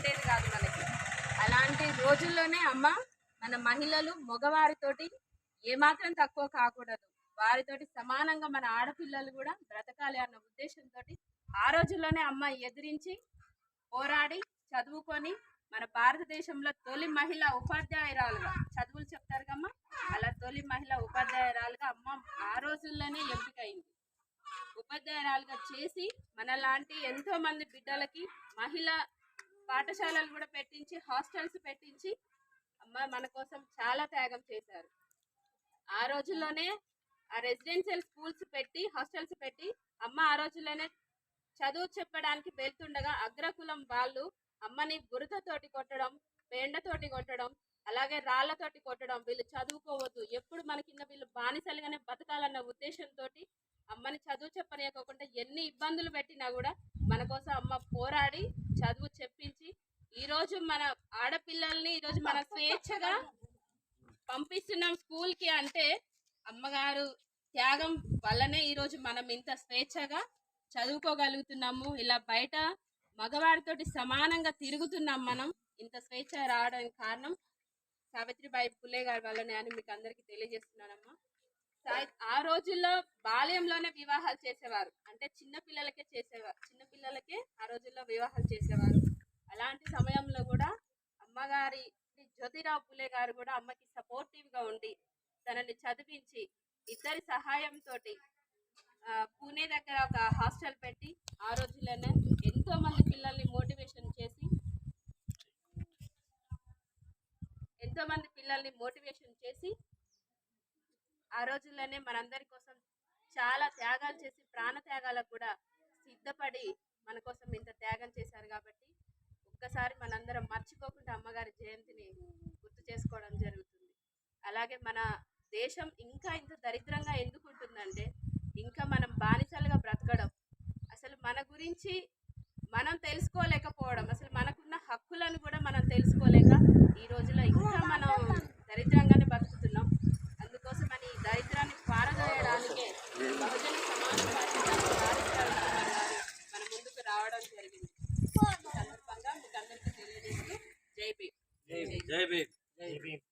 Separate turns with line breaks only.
ఉండేది కాదు మనకి. అలాంటి రోజుల్లోనే అమ్మ మన మహిళలు మగవారితోటి ఏమాత్రం తక్కువ కాకూడదు. వారితోటి సమానంగా మన ఆడపిల్లలు కూడా బ్రతకాలి అన్న ఉద్దేశంతో ఆ రోజుల్లోనే అమ్మ ఎదిరించి పోరాడి చదువుకొని మన భారతదేశంలో తొలి మహిళ ఉపాధ్యాయురాలుగా చదువులు చెప్తారు కమ్మా అలా తొలి మహిళ ఉపాధ్యాయురాలుగా అమ్మ ఆ రోజుల్లోనే ఎంపికైంది. ఉపాధ్యాయురాలుగా చేసి మనలాంటి ఎంతో మంది బిడ్డలకి మహిళ పాఠశాలలు కూడా పెట్టించి హాస్టల్స్ పెట్టించి అమ్మ మన కోసం చాలా త్యాగం చేశారు. ఆ రోజుల్లోనే ఆ రెసిడెన్షియల్ స్కూల్స్ పెట్టి హాస్టల్స్ పెట్టి అమ్మ ఆ రోజుల్లోనే చదువు చెప్పడానికి వెళ్తుండగా అగ్రకులం వాళ్ళు అమ్మని బురదతోటి కొట్టడం పేండతోటి కొట్టడం అలాగే రాళ్ళతోటి కొట్టడం వీళ్ళు చదువుకోవద్దు. ఎప్పుడు మన కింద వీళ్ళు బానిసలుగానే బతకాలన్న ఉద్దేశంతో అమ్మని చదువు చెప్పనీయకోకుండా ఎన్ని ఇబ్బందులు పెట్టినా కూడా మన కోసం అమ్మ పోరాడి చదువు చెప్పించి ఈ రోజు మన ఆడపిల్లల్ని ఈరోజు మన స్వేచ్ఛగా పంపిస్తున్నాం స్కూల్కి అంటే అమ్మగారు త్యాగం వల్లనే ఈరోజు మనం ఇంత స్వేచ్ఛగా చదువుకోగలుగుతున్నాము. ఇలా బయట మగవారితోటి సమానంగా తిరుగుతున్నాం మనం. ఇంత స్వేచ్ఛ రావడానికి కారణం సావిత్రిబాయి పుల్లే గారి వల్లనే అని మీకు అందరికీ తెలియజేస్తున్నానమ్మా. ఆ రోజుల్లో బాల్యంలోనే వివాహాలు చేసేవారు. అంటే చిన్న పిల్లలకే చేసేవారు చిన్న పిల్లలకే ఆ రోజుల్లో వివాహాలు చేసేవారు. అలాంటి సమయంలో కూడా అమ్మగారి జ్యోతిరావు పులే గారు కూడా అమ్మకి సపోర్టివ్గా ఉండి తనని చదివించి ఇద్దరి సహాయంతో పూణే దగ్గర ఒక హాస్టల్ పెట్టి ఆ రోజుల్లోనే ఎంతో మంది పిల్లల్ని మోటివేషన్ చేసి ఎంతో మంది పిల్లల్ని మోటివేషన్ చేసి ఆ రోజుల్లోనే మనందరి కోసం చాలా త్యాగాలు చేసి ప్రాణ త్యాగాలకు కూడా సిద్ధపడి మన కోసం ఇంత త్యాగం చేశారు కాబట్టి ఒక్కసారి మనందరం మర్చిపోకుండా అమ్మగారి జయంతిని గుర్తు చేసుకోవడం జరుగుతుంది. అలాగే మన దేశం ఇంకా ఇంత దరిద్రంగా ఎందుకు ఉంటుందంటే ఇంకా మనం బానిసలుగా బ్రతకడం అసలు మన గురించి మనం తెలుసుకోలేకపోవడం అసలు మనకున్న హక్కులను కూడా మనం తెలుసుకోలేక రావడం జరిగింది. సందర్భంగా మీకు అందరికీ తెలియజేస్తూ జై భీమ్. జై భీమ్.
జై భీమ్.